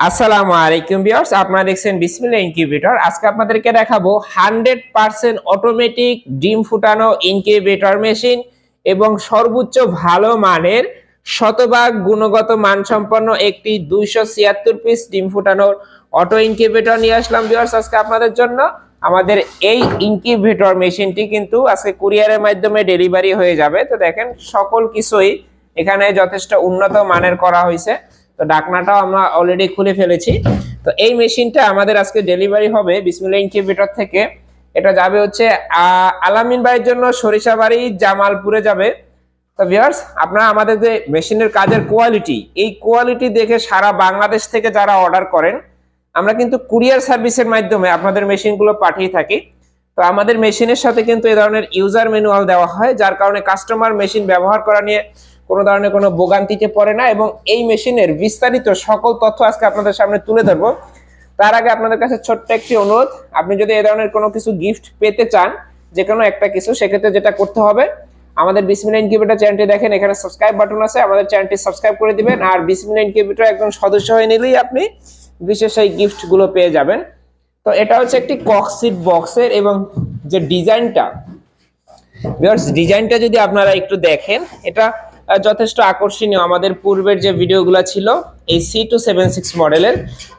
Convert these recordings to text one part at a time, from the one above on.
আসসালামু আলাইকুম ভিউয়ার্স, আপনারা দেখছেন বিসমিল্লাহ ইনকিউবেটর। আজকে আপনাদেরকে দেখাবো হান্ড্রেড পার্সেন্ট অটোমেটিক ডিম ফুটানো ইনকিউবেটর মেশিন এবং সর্বোচ্চ ভালো মানের শতভাগ গুণগত মানসম্পন্ন একটি দুইশো ছিয়াত্তর পিস ডিম ফুটানোর অটো ইনকিউবেটর নিয়ে আসলাম ভিউয়ার্স আজকে আপনাদের জন্য। আমাদের এই ইনকিউবেটর মেশিনটি কিন্তু আজকে কুরিয়ারের মাধ্যমে ডেলিভারি হয়ে যাবে। তো দেখেন, সকল কিছুই এখানে যথেষ্ট উন্নত মানের করা হয়েছে। তো ডাকনাটাও আমরা অলরেডি খুলে ফেলেছি। তো এই মেশিনটা আমাদের আজকে ডেলিভারি হবে বিসমিল্লা ইনকিউবেটর থেকে। এটা যাবে হচ্ছে আলামিন ভাইয়ের জন্য সরিষাবাড়ি জামালপুরে যাবে। তো ভিউয়ার্স আপনারা আমাদের যে মেশিনের কাজের কোয়ালিটি এই কোয়ালিটি দেখে সারা বাংলাদেশ থেকে যারা অর্ডার করেন, আমরা কিন্তু কুরিয়ার সার্ভিসের মাধ্যমে আপনাদের মেশিনগুলো পাঠিয়ে থাকি। তো আমাদের মেশিনের সাথে কিন্তু এই ধরনের ইউজার ম্যানুয়াল দেওয়া হয়, যার কারণে কাস্টমার মেশিন ব্যবহার করা নিয়ে কোনো ধরনের কোনো ভোগান্তিতে পড়ে না এবং এই মেশিনের বিস্তারিত সকল তথ্য আজকে আপনাদের সামনে তুলে ধরবো। তার আগে আপনাদের কাছে ছোট্ট একটি অনুরোধ, আপনি যদি এ ধরনের কোনো কিছু গিফট পেতে চান যে কোনো একটা কিছু, সেক্ষেত্রে যেটা করতে হবে, আমাদের বিসমিল্লা ইনকিউবেটর চ্যানেলটি দেখেন, এখানে সাবস্ক্রাইব বাটন আছে, আমাদের চ্যানেলটি সাবস্ক্রাইব করে দিবেন, আর বিসমিল্লা ইনকিউবেটর একজন সদস্য হয়ে নিলেই আপনি বিশেষ এই গিফটগুলো পেয়ে যাবেন। তো এটা হচ্ছে একটি কক্সিট বক্সের এবং যে ডিজাইনটা ডিজাইনটা যদি আপনারা একটু দেখেন, এটা যথেষ্ট আকর্ষণীয়। আমাদের পূর্বের যে ভিডিওগুলো ছিল, এই সি টু সেভেন সিক্স মডেলের,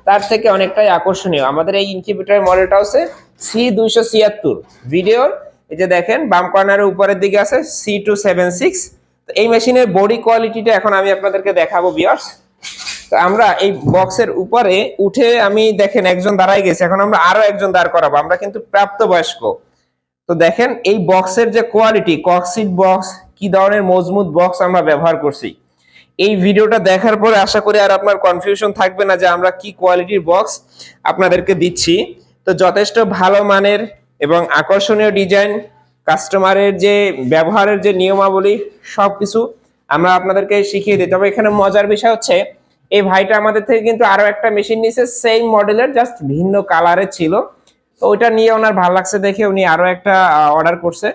তার থেকে অনেকটাই আকর্ষণীয়। আমাদের এই ইনকিউবেটরের মডেলটা হচ্ছে সি দুইশো ছিয়াত্তর ভিডিওর, এই যে দেখেন, বাম কর্নারের উপরের দিকে আছে সি টু সেভেন সিক্স এই মেশিনের বডি কোয়ালিটিটা এখন আমি আপনাদেরকে দেখাবো ভিউয়ার্স তো আমরা এই বক্সের উপরে উঠে আমি, দেখেন, একজন দাঁড়াই গেছে। এখন আমরা আরও একজন দাঁড় করাবো। আমরা কিন্তু প্রাপ্তবয়স্ক। তো দেখেন, এই বক্সের যে কোয়ালিটি কক্সিট বক্স কি ধরনের মজবুত বক্স আমরা ব্যবহার করছি। এই ভিডিওটা দেখার পরে আশা করি আর আপনার কনফিউশন থাকবে না যে আমরা কি কোয়ালিটির বক্স আপনাদেরকে দিচ্ছি। তো যথেষ্ট ভালো মানের এবং আকর্ষণীয় ডিজাইন কাস্টমারের যে ব্যবহারের যে নিয়মাবলী সব কিছু আমরা আপনাদেরকে শিখিয়ে দিই। তবে এখানে মজার বিষয় হচ্ছে, এই ভাইটা আমাদের থেকে কিন্তু আরও একটা মেশিন নিয়েছে সেম মডেলের জাস্ট ভিন্ন কালারের ছিল। তো ওইটা নিয়ে ওনার ভালো লাগছে দেখে উনি আরও একটা অর্ডার করছে।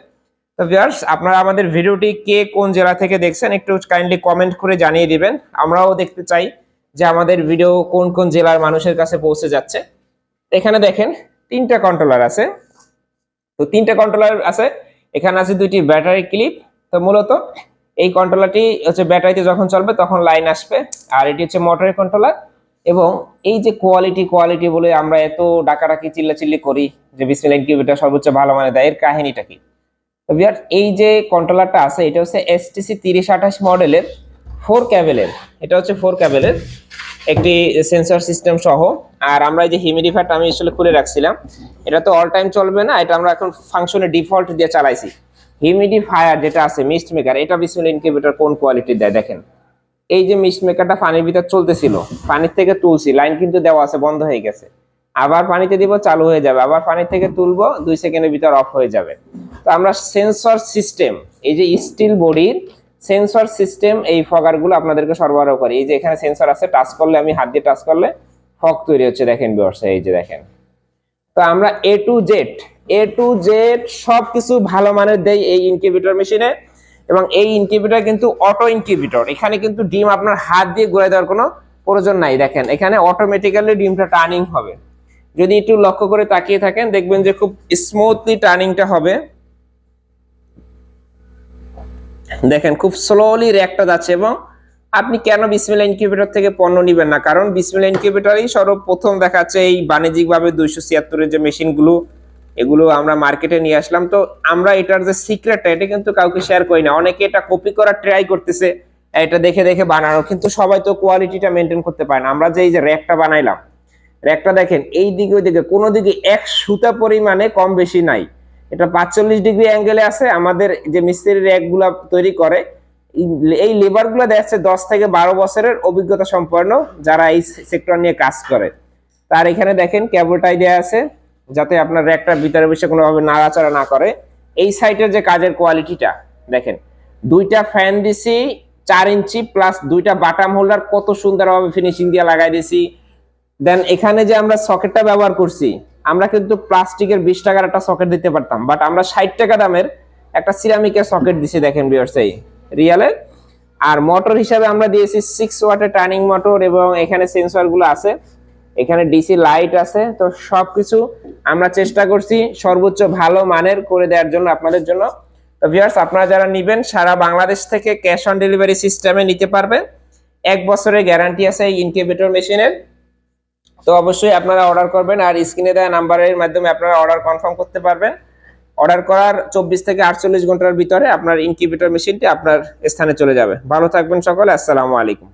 তো ভিউয়ার্স আপনারা আমাদের ভিডিওটি কে কোন জেলা থেকে দেখছেন একটু কাইন্ডলি কমেন্ট করে জানিয়ে দিবেন। আমরাও দেখতে চাই যে আমাদের ভিডিও কোন কোন জেলার মানুষের কাছে পৌঁছে যাচ্ছে। এখানে দেখেন, তিনটা কন্ট্রোলার আছে। তো তিনটা কন্ট্রোলার আছে, এখানে আছে দুইটি ব্যাটারি ক্লিপ তো মূলত এই কন্ট্রোলারটি হচ্ছে ব্যাটারিতে যখন চলবে তখন লাইন আসবে, আর এটি হচ্ছে মোটরের কন্ট্রোলার এবং এই যে কোয়ালিটি কোয়ালিটি বলে আমরা এত ডাকাডাকি, চিল্লাচিল্লি করি যে বিসমিল ইনকিউবেটর সর্বোচ্চ ভালো মানে দেয়। এর কাহিনীটা কি? বিরাট এই যে কন্ট্রোলারটা আছে, এটা হচ্ছে এসটিসি তিরিশ আঠাশ মডেলের ফোর ক্যাবেলের এটা হচ্ছে ফোর ক্যাবেলের একটি সেন্সর সিস্টেম সহ। আর আমরা এই যে হিউমিডিফায়ারটা আমি আসলে খুলে রাখছিলাম, এটা তো অল টাইম চলবে না, এটা আমরা এখন ফাংশনে ডিফল্ট দিয়ে চালাইছি। হিউমিডিফায়ার যেটা আছে মিস্ট মেকার এটা বিসমিল ইনকিউবেটর কোন কোয়ালিটি দেয়, দেখেন। এই যে মিস্ট মেকারটা পানির ভিতর চলতেছিল, পানির থেকে তুলছি লাইন কিন্তু দেওয়া আছে, বন্ধ হয়ে গেছে। আবার পানিতে দিব, চালু হয়ে যাবে। আবার পানি থেকে তুলবো, দুই সেকেন্ডের ভিতর অফ হয়ে যাবে। তো আমরা সেন্সর সিস্টেম এই যে স্টিল বডির সেন্সর সিস্টেম এই ফগারগুলো আপনাদেরকে সরবরাহ করে। এই যে এখানে সেন্সর আছে টাচ করলে আমি হাত দিয়ে টাচ করলে ফগ তৈরি হচ্ছে, দেখেন ব্যবসা এই যে দেখেন। তো আমরা A to Z A to Z সব কিছু ভালো মানের দেই এই ইনকিউবেটর মেশিনে এবং এই ইনকিউবেটর কিন্তু অটো ইনকিউবেটর এখানে কিন্তু ডিম আপনার হাত দিয়ে ঘুরে দেওয়ার কোনো প্রয়োজন নাই, দেখেন। এখানে অটোমেটিক্যালি ডিমটা টার্নিং হবে। যদি একটু লক্ষ্য করে তাকিয়ে থাকেন, দেখবেন যে খুব স্মুথলি টার্নিংটা হবে। দেখেন, খুব স্লোলি র্যাকটা যাচ্ছে এবং আপনি কেন বিসমিল্লা ইনকিউবেটর থেকে পণ্য নেবেন না? কারণ বিসমিল্লা ইনকিউবেটরই সর্বপ্রথম দেখাচ্ছে এই বাণিজ্যিকভাবে দুইশো ছিয়াত্তরের যে মেশিনগুলো, এগুলো আমরা মার্কেটে নিয়ে আসলাম। তো আমরা এটার যে সিক্রেটটা এটা কিন্তু কাউকে শেয়ার করি না। অনেকে এটা কপি করার ট্রাই করতেছে, এটা দেখে দেখে বানানো। কিন্তু সবাই তো কোয়ালিটিটা মেনটেন করতে পারে না। আমরা যে এই যে র্যাকটা বানাইলাম র্যাকটা দেখেন, এই দিকে ওই দিকে, কোনো দিকে এক সুতা পরিমাণে কম বেশি নাই। এটা পাঁচচল্লিশ ডিগ্রি অ্যাঙ্গেলে আছে, আমাদের যে মিস্ত্রি র্যাকগুলা তৈরি করে, এই- এই লেবারগুলো দেখা দশ থেকে বারো বছরের অভিজ্ঞতা সম্পন্ন যারা এই সেক্টর নিয়ে কাজ করে। তার এখানে দেখেন কেবলটাই দেওয়া আছে, যাতে আপনার র্যাকটার ভিতরে বসে কোনোভাবে নাড়াচাড়া না করে। এই সাইটের যে কাজের কোয়ালিটিটা দেখেন, দুইটা ফ্যান দিছি, চার ইঞ্চি প্লাস দুইটা বাটাম হোল্ডার কত সুন্দরভাবে ফিনিশিং দিয়ে লাগাই দিছি। দেন এখানে যে আমরা সকেটটা ব্যবহার করছি, আমরা কিন্তু প্লাস্টিকের বিশ টাকার একটা সকেট দিতে পারতাম। বাট আমরা ষাট টাকা দামের একটা সিরামিকের সকেট দিছি দেখেন বিয়ার্স এই রিয়ালের আর মোটর হিসাবে আমরা দিয়েছি সিক্স ওয়াটের টার্নিং মোটর এবং এখানে সেন্সরগুলো আছে। এখানে ডিসি লাইট আছে। তো সবকিছু আমরা চেষ্টা করছি সর্বোচ্চ ভালো মানের করে দেওয়ার জন্য আপনাদের জন্য। তো ভিউয়ার্স আপনারা যারা নেবেন, সারা বাংলাদেশ থেকে ক্যাশ অন ডেলিভারি সিস্টেমে নিতে পারবেন। এক বছরের গ্যারান্টি আছে এই ইনকিউবেটর মেশিনের তো অবশ্যই আপনারা অর্ডার করবেন আর স্ক্রিনে দেওয়া নাম্বারের মাধ্যমে আপনারা অর্ডার কনফার্ম করতে পারবেন। অর্ডার করার চব্বিশ থেকে আটচল্লিশ ঘণ্টার ভিতরে আপনার ইনকিউবেটর মেশিনটি আপনার স্থানে চলে যাবে। ভালো থাকবেন সকলে, আসসালামু আলাইকুম।